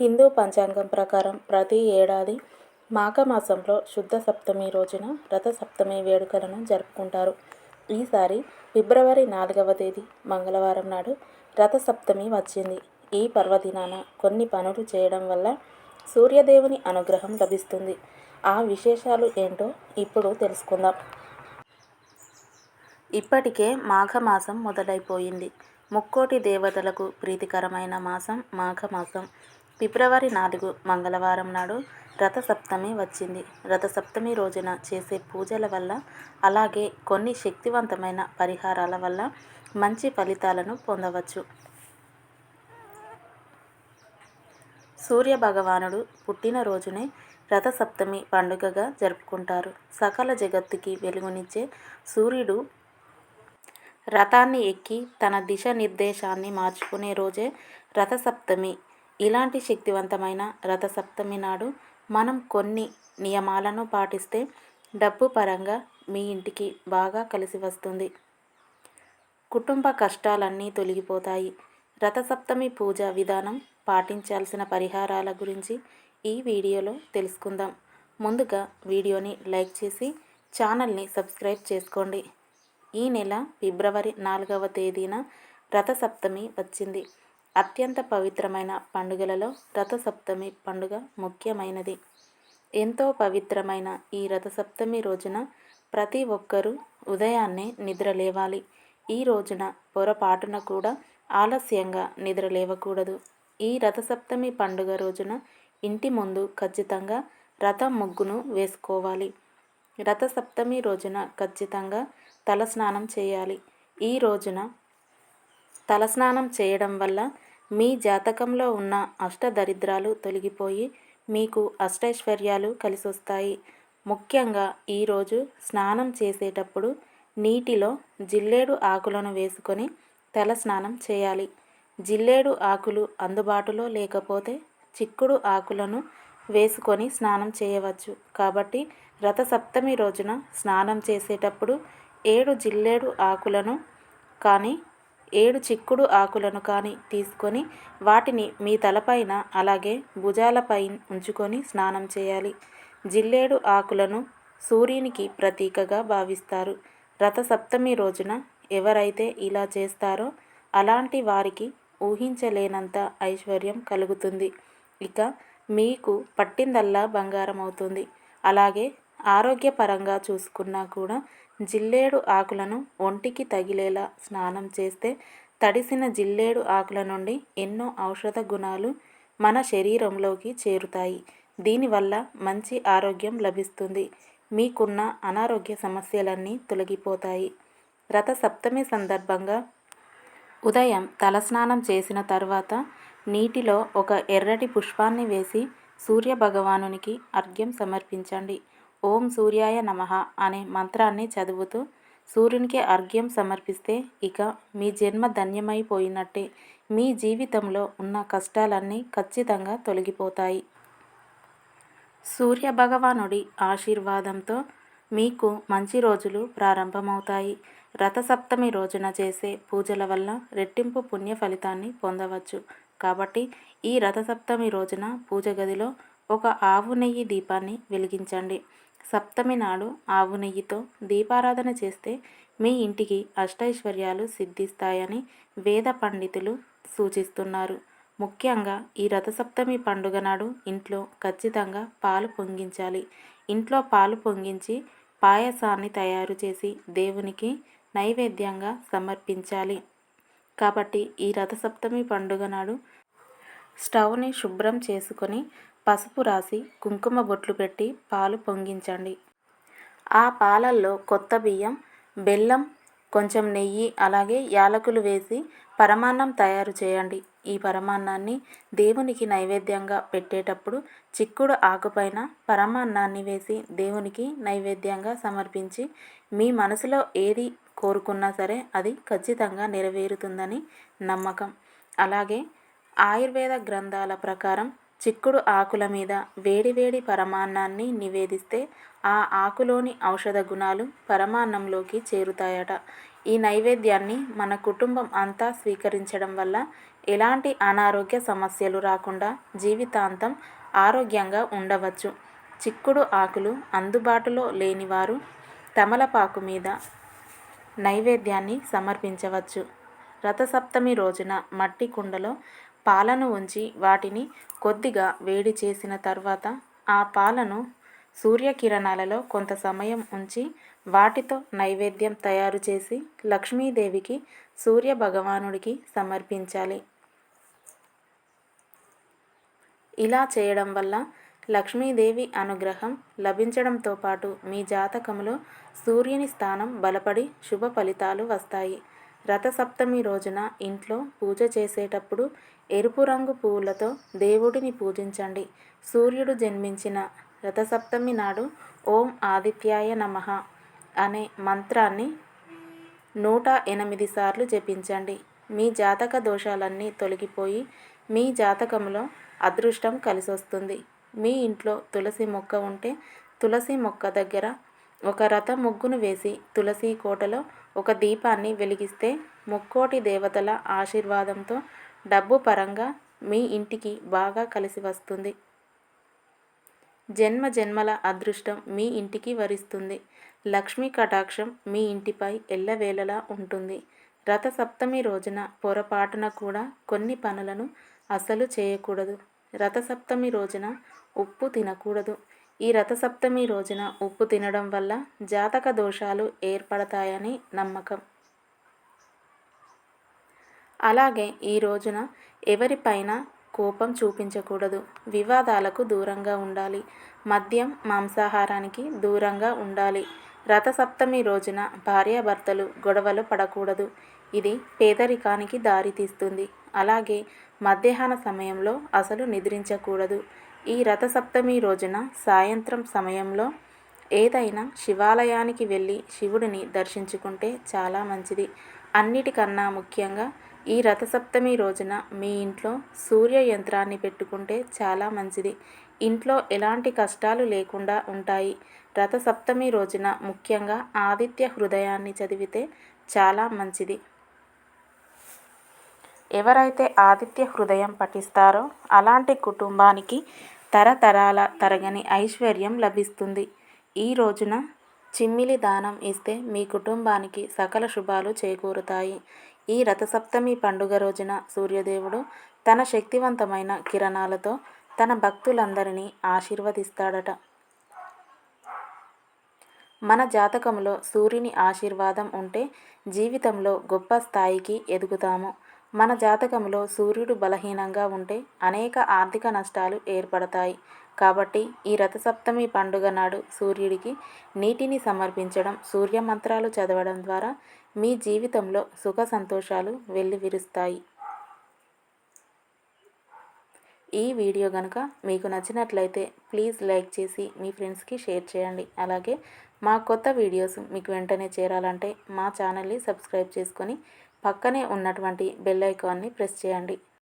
హిందూ పంచాంగం ప్రకారం ప్రతి ఏడాది మాఘమాసంలో శుద్ధ సప్తమి రోజున రథ సప్తమి వేడుకలను జరుపుకుంటారు. ఈసారి ఫిబ్రవరి నాలుగవ తేదీ మంగళవారం నాడు రథ సప్తమి వచ్చింది. ఈ పర్వదినాన కొన్ని పనులు చేయడం వల్ల సూర్యదేవుని అనుగ్రహం లభిస్తుంది. ఆ విశేషాలు ఏంటో ఇప్పుడు తెలుసుకుందాం. ఇప్పటికే మాఘమాసం మొదలైపోయింది. ముక్కోటి దేవతలకు ప్రీతికరమైన మాసం మాఘమాసం ఫిబ్రవరి నాలుగు మంగళవారం నాడు రథసప్తమి వచ్చింది. రథసప్తమి రోజున చేసే పూజల వల్ల అలాగే కొన్ని శక్తివంతమైన పరిహారాల వల్ల మంచి ఫలితాలను పొందవచ్చు. సూర్య భగవానుడు పుట్టినరోజునే రథసప్తమి పండుగగా జరుపుకుంటారు. సకల జగత్తుకి వెలుగునిచ్చే సూర్యుడు రథాన్ని ఎక్కి తన దిశ నిర్దేశాన్ని మార్చుకునే రోజే రథసప్తమి ఇలాంటి శక్తివంతమైన రథసప్తమి నాడు మనం కొన్ని నియమాలను పాటిస్తే డబ్బు పరంగా మీ ఇంటికి బాగా కలిసి వస్తుంది. కుటుంబ కష్టాలన్నీ తొలగిపోతాయి. రథసప్తమి పూజ విధానం పాటించాల్సిన పరిహారాల గురించి ఈ వీడియోలో తెలుసుకుందాం. ముందుగా వీడియోని లైక్ చేసి ఛానల్ని సబ్స్క్రైబ్ చేసుకోండి. ఈ నెల ఫిబ్రవరి నాలుగవ తేదీన రథసప్తమి వచ్చింది. అత్యంత పవిత్రమైన పండుగలలో రథసప్తమి పండుగ ముఖ్యమైనది. ఎంతో పవిత్రమైన ఈ రథసప్తమి రోజున ప్రతి ఒక్కరూ ఉదయాన్నే నిద్ర లేవాలి ఈ రోజున పొరపాటున కూడా ఆలస్యంగా నిద్ర లేవకూడదు ఈ రథసప్తమి పండుగ రోజున ఇంటి ముందు ఖచ్చితంగా రథం ముగ్గును వేసుకోవాలి. రథసప్తమి రోజున ఖచ్చితంగా తలస్నానం చేయాలి. ఈ రోజున తలస్నానం చేయడం వల్ల మీ జాతకంలో ఉన్న అష్టదరిద్రాలు తొలగిపోయి మీకు అష్టైశ్వర్యాలు కలిసొస్తాయి. ముఖ్యంగా ఈరోజు స్నానం చేసేటప్పుడు నీటిలో జిల్లేడు ఆకులను వేసుకొని తల స్నానం చేయాలి. జిల్లేడు ఆకులు అందుబాటులో లేకపోతే చిక్కుడు ఆకులను వేసుకొని స్నానం చేయవచ్చు. కాబట్టి రథసప్తమి రోజున స్నానం చేసేటప్పుడు ఏడు జిల్లేడు ఆకులను కానీ ఏడు చిక్కుడు ఆకులను కానీ తీసుకొని వాటిని మీ తలపైన అలాగే భుజాలపై ఉంచుకొని స్నానం చేయాలి. జిల్లేడు ఆకులను సూర్యునికి ప్రతీకగా భావిస్తారు. రథసప్తమి రోజున ఎవరైతే ఇలా చేస్తారో అలాంటి వారికి ఊహించలేనంత ఐశ్వర్యం కలుగుతుంది. ఇక మీకు పట్టిందల్లా బంగారం అవుతుంది అలాగే ఆరోగ్యపరంగా చూసుకున్నా కూడా జిల్లేడు ఆకులను ఒంటికి తగిలేలా స్నానం చేస్తే తడిసిన జిల్లేడు ఆకుల నుండి ఎన్నో ఔషధ గుణాలు మన శరీరంలోకి చేరుతాయి. దీనివల్ల మంచి ఆరోగ్యం లభిస్తుంది. మీకున్న అనారోగ్య సమస్యలన్నీ తొలగిపోతాయి. రథ సప్తమి సందర్భంగా ఉదయం తలస్నానం చేసిన తర్వాత నీటిలో ఒక ఎర్రటి పుష్పాన్ని వేసి సూర్య భగవానునికి అర్ఘ్యం సమర్పించండి. ఓం సూర్యాయ నమ అనే మంత్రాన్ని చదువుతూ సూర్యునికి అర్ఘ్యం సమర్పిస్తే ఇక మీ జన్మ ధన్యమైపోయినట్టే. మీ జీవితంలో ఉన్న కష్టాలన్నీ ఖచ్చితంగా తొలగిపోతాయి. సూర్య భగవానుడి ఆశీర్వాదంతో మీకు మంచి రోజులు ప్రారంభమవుతాయి. రథసప్తమి రోజున చేసే పూజల వల్ల రెట్టింపు పుణ్య ఫలితాన్ని పొందవచ్చు. కాబట్టి ఈ రథసప్తమి రోజున పూజ గదిలో ఒక ఆవు నెయ్యి దీపాన్ని వెలిగించండి. సప్తమి నాడు ఆవు నెయ్యితో దీపారాధన చేస్తే మీ ఇంటికి అష్టైశ్వర్యాలు సిద్ధిస్తాయని వేద పండితులు సూచిస్తున్నారు. ముఖ్యంగా ఈ రథసప్తమి పండుగ నాడు ఇంట్లో ఖచ్చితంగా పాలు పొంగించాలి. ఇంట్లో పాలు పొంగించి పాయసాన్ని తయారు చేసి దేవునికి నైవేద్యంగా సమర్పించాలి. కాబట్టి ఈ రథసప్తమి పండుగ నాడు స్టవ్ని శుభ్రం చేసుకొని పసుపు రాసి కుంకుమ బొట్లు పెట్టి పాలు పొంగించండి. ఆ పాలల్లో కొత్త బియ్యం బెల్లం కొంచెం నెయ్యి అలాగే యాలకులు వేసి పరమాన్నం తయారు చేయండి. ఈ పరమాన్నాన్ని దేవునికి నైవేద్యంగా పెట్టేటప్పుడు చిక్కుడు ఆకుపైన పరమాన్నాన్ని వేసి దేవునికి నైవేద్యంగా సమర్పించి మీ మనసులో ఏది కోరుకున్నా సరే అది ఖచ్చితంగా నెరవేరుతుందని నమ్మకం. అలాగే ఆయుర్వేద గ్రంథాల ప్రకారం చిక్కుడు ఆకుల మీద వేడివేడి పరమాన్నాన్ని నివేదిస్తే ఆ ఆకులోని ఔషధ గుణాలు పరమాన్నంలోకి చేరుతాయట. ఈ నైవేద్యాన్ని మన కుటుంబం అంతా స్వీకరించడం వల్ల ఎలాంటి అనారోగ్య సమస్యలు రాకుండా జీవితాంతం ఆరోగ్యంగా ఉండవచ్చు. చిక్కుడు ఆకులు అందుబాటులో లేనివారు తమలపాకు మీద నైవేద్యాన్ని సమర్పించవచ్చు. రథసప్తమి రోజున మట్టి కుండలో పాలను ఉంచి వాటిని కొద్దిగా వేడి చేసిన తర్వాత ఆ పాలను సూర్యకిరణాలలో కొంత సమయం ఉంచి వాటితో నైవేద్యం తయారు చేసి లక్ష్మీదేవికి సూర్య భగవానుడికి సమర్పించాలి. ఇలా చేయడం వల్ల లక్ష్మీదేవి అనుగ్రహం లభించడంతో పాటు మీ జాతకంలో సూర్యుని స్థానం బలపడి శుభ ఫలితాలు వస్తాయి. రథసప్తమి రోజున ఇంట్లో పూజ చేసేటప్పుడు ఎరుపు రంగు పువ్వులతో దేవుడిని పూజించండి. సూర్యుడు జన్మించిన రథసప్తమి నాడు ఓం ఆదిత్యాయ నమ అనే మంత్రాన్ని నూట ఎనిమిది సార్లు జపించండి. మీ జాతక దోషాలన్నీ తొలగిపోయి మీ జాతకంలో అదృష్టం కలిసొస్తుంది. మీ ఇంట్లో తులసి మొక్క ఉంటే తులసి మొక్క దగ్గర ఒక రథ ముగ్గును వేసి తులసి కోటలో ఒక దీపాన్ని వెలిగిస్తే ముక్కోటి దేవతల ఆశీర్వాదంతో డబ్బు పరంగా మీ ఇంటికి బాగా కలిసి వస్తుంది. జన్మ జన్మల అదృష్టం మీ ఇంటికి వరిస్తుంది. లక్ష్మీ కటాక్షం మీ ఇంటిపై ఎల్లవేళలా ఉంటుంది. రథ సప్తమి రోజున పొరపాటున కూడా కొన్ని పనులను అసలు చేయకూడదు. రథసప్తమి రోజున ఉప్పు తినకూడదు. ఈ రథసప్తమి రోజున ఉప్పు తినడం వల్ల జాతక దోషాలు ఏర్పడతాయని నమ్మకం. అలాగే ఈ రోజున ఎవరిపైన కోపం చూపించకూడదు. వివాదాలకు దూరంగా ఉండాలి. మద్యం మాంసాహారానికి దూరంగా ఉండాలి. రథసప్తమి రోజున భార్యాభర్తలు గొడవలు పడకూడదు. ఇది పేదరికానికి దారితీస్తుంది. అలాగే మధ్యాహ్న సమయంలో అసలు నిద్రించకూడదు. ఈ రథసప్తమి రోజున సాయంత్రం సమయంలో ఏదైనా శివాలయానికి వెళ్ళి శివుడిని దర్శించుకుంటే చాలా మంచిది. అన్నిటికన్నా ముఖ్యంగా ఈ రథసప్తమి రోజున మీ ఇంట్లో సూర్య యంత్రాన్ని పెట్టుకుంటే చాలా మంచిది. ఇంట్లో ఎలాంటి కష్టాలు లేకుండా ఉంటాయి. రథసప్తమి రోజున ముఖ్యంగా ఆదిత్య హృదయాన్ని చదివితే చాలా మంచిది. ఎవరైతే ఆదిత్య హృదయం పఠిస్తారో అలాంటి కుటుంబానికి తరతరాల తరగని ఐశ్వర్యం లభిస్తుంది. ఈ రోజున చిమ్మిలి దానం ఇస్తే మీ కుటుంబానికి సకల శుభాలు చేకూరుతాయి. ఈ రథసప్తమి పండుగ రోజున సూర్యదేవుడు తన శక్తివంతమైన కిరణాలతో తన భక్తులందరినీ ఆశీర్వదిస్తాడట. మన జాతకంలో సూర్యుని ఆశీర్వాదం ఉంటే జీవితంలో గొప్ప స్థాయికి ఎదుగుతాము. మన జాతకంలో సూర్యుడు బలహీనంగా ఉంటే అనేక ఆర్థిక నష్టాలు ఏర్పడతాయి. కాబట్టి ఈ రథసప్తమి పండుగ నాడు సూర్యుడికి నీటిని సమర్పించడం సూర్య మంత్రాలు చదవడం ద్వారా మీ జీవితంలో సుఖ సంతోషాలు వెల్లివిరుస్తాయి. ఈ వీడియో కనుక మీకు నచ్చినట్లయితే ప్లీజ్ లైక్ చేసి మీ ఫ్రెండ్స్కి షేర్ చేయండి. అలాగే మా కొత్త వీడియోస్ మీకు వెంటనే చేరాలంటే మా ఛానల్ని సబ్స్క్రైబ్ చేసుకొని పక్కనే ఉన్నటువంటి బెల్ ఐకాన్ని ప్రెస్ చేయండి.